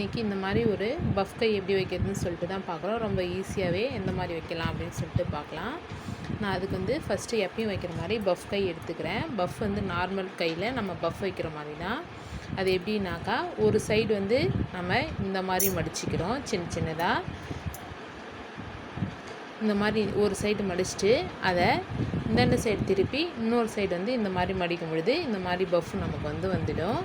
இன்றைக்கி இந்த மாதிரி ஒரு பஃப் கை எப்படி வைக்கிறதுன்னு சொல்லிட்டு தான் பார்க்குறோம். ரொம்ப ஈஸியாகவே எந்த மாதிரி வைக்கலாம் அப்படின்னு சொல்லிட்டு பார்க்கலாம். நான் அதுக்கு வந்து ஃபஸ்ட்டு எப்பயும் வைக்கிற மாதிரி பஃப் கை எடுத்துக்கிறேன். பஃப் வந்து நார்மல் கையில் நம்ம பஃப் வைக்கிற மாதிரி தான். அது எப்படின்னாக்கா ஒரு சைடு வந்து நம்ம இந்த மாதிரி மடிச்சிக்கிறோம் சின்ன சின்னதாக இந்த மாதிரி ஒரு சைடு மடிச்சுட்டு அதை இந்த சைடு திருப்பி இன்னொரு சைடு வந்து இந்த மாதிரி மடிக்கும் பொழுது இந்த மாதிரி பஃப் நமக்கு வந்து வந்துடும்.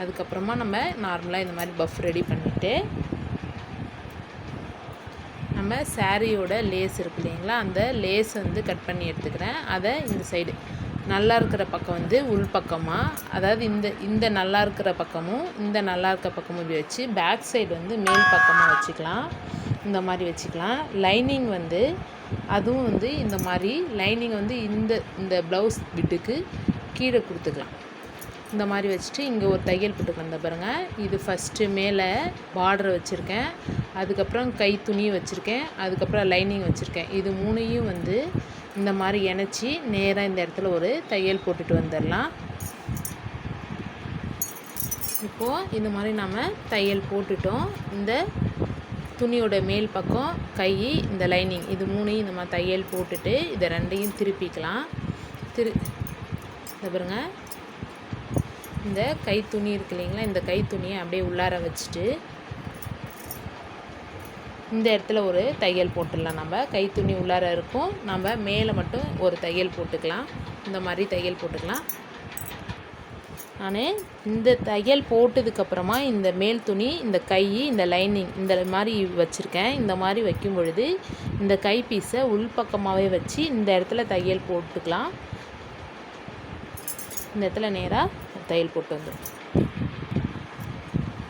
அதுக்கப்புறமா நம்ம நார்மலாக இந்த மாதிரி பஃப் ரெடி பண்ணிவிட்டு நம்ம சாரியோட லேஸ் இருக்கு இல்லைங்களா அந்த லேஸ் வந்து கட் பண்ணி எடுத்துக்கிறேன். அதை இந்த சைடு நல்லா இருக்கிற பக்கம் வந்து உள் பக்கமாக அதாவது இந்த இந்த நல்லா இருக்கிற பக்கமும் இந்த நல்லா இருக்கிற பக்கமும் வச்சு பேக் சைடு வந்து மேல் பக்கமாக வச்சுக்கலாம். இந்த மாதிரி வச்சுக்கலாம். லைனிங் வந்து அதுவும் வந்து இந்த மாதிரி லைனிங் வந்து இந்த இந்த ப்ளவுஸ் பிட்டுக்கு கீழே கொடுத்துக்கலாம். இந்த மாதிரி வச்சுட்டு இங்கே ஒரு தையல் போட்டுக்கு வந்த பாருங்கள் இது ஃபஸ்ட்டு மேலே பார்டர் வச்சுருக்கேன். அதுக்கப்புறம் கை துணி வச்சுருக்கேன். அதுக்கப்புறம் லைனிங் வச்சுருக்கேன். இது மூணையும் வந்து இந்த மாதிரி இணைச்சி நேராக இந்த இடத்துல ஒரு தையல் போட்டுட்டு வந்துடலாம். இப்போது இந்த மாதிரி நம்ம தையல் போட்டுட்டோம். இந்த துணியோட மேல் பக்கம் கை இந்த லைனிங் இது மூணையும் இந்த மாதிரி தையல் போட்டுட்டு இதை ரெண்டையும் திருப்பிக்கலாம். திரு இந்த பாருங்க. இந்த கை துணி இருக்கு இல்லைங்களா இந்த கை துணியை அப்படியே உள்ளார வச்சுட்டு இந்த இடத்துல ஒரு தையல் போட்டுடலாம் நம்ம. கை துணி உள்ளார இருக்கும். நம்ம மேலே மட்டும் ஒரு தையல் போட்டுக்கலாம். இந்த மாதிரி தையல் போட்டுக்கலாம். நான் இந்த தையல் போட்டதுக்கப்புறமா இந்த மேல் துணி இந்த கை இந்த லைனிங் இந்த மாதிரி வச்சுருக்கேன். இந்த மாதிரி வைக்கும் பொழுது இந்த கை பீஸை உள்பக்கமாகவே வச்சு இந்த இடத்துல தையல் போட்டுக்கலாம். இந்த இடத்துல நேராக தையல் போட்டு வந்துடும்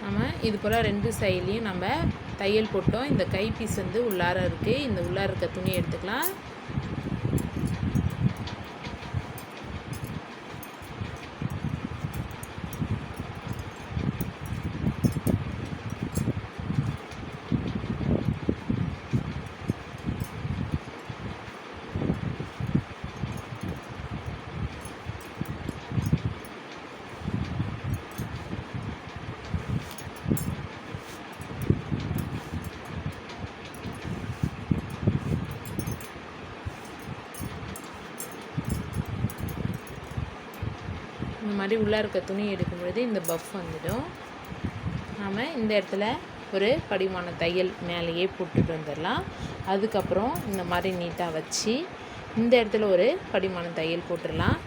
நம்ம இது போல் ரெண்டு சைட்லேயும் நம்ம தையல் போட்டோம். இந்த கை பீஸ் வந்து உள்ளார இருக்குது இந்த உள்ளார இருக்க துணியை எடுத்துக்கலாம். மாதிரி உள்ளே இருக்க துணி எடுக்கும் பொழுது இந்த பஃப் வந்துடும். நாம் இந்த இடத்துல ஒரு படிமான தையல் மேலேயே போட்டுட்டு வந்துடலாம். அதுக்கப்புறம் இந்த மாதிரி நீட்டாக வச்சு இந்த இடத்துல ஒரு படிமான தையல் போட்டுடலாம்.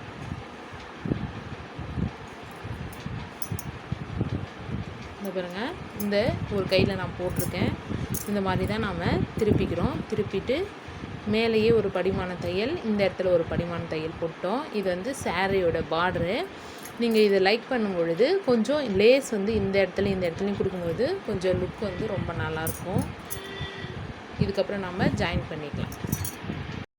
இந்த பாருங்க இந்த ஒரு கையில் நான் போட்டிருக்கேன். இந்த மாதிரி தான் நாம் திருப்பிக்கிறோம். திருப்பிட்டு மேலேயே ஒரு படிமான தையல் இந்த இடத்துல ஒரு படிமான தையல் போட்டோம். இது வந்து சாரியோட பார்டரு நீங்கள் இதை லைக் பண்ணும் பொழுது கொஞ்சம் லேஸ் வந்து இந்த இடத்துல இந்த இடத்துலையும் கொடுக்கும்போது கொஞ்சம் லுக் வந்து ரொம்ப நல்லாயிருக்கும் இதுக்கப்புறம் நம்ம ஜாயின் பண்ணிக்கலாம்.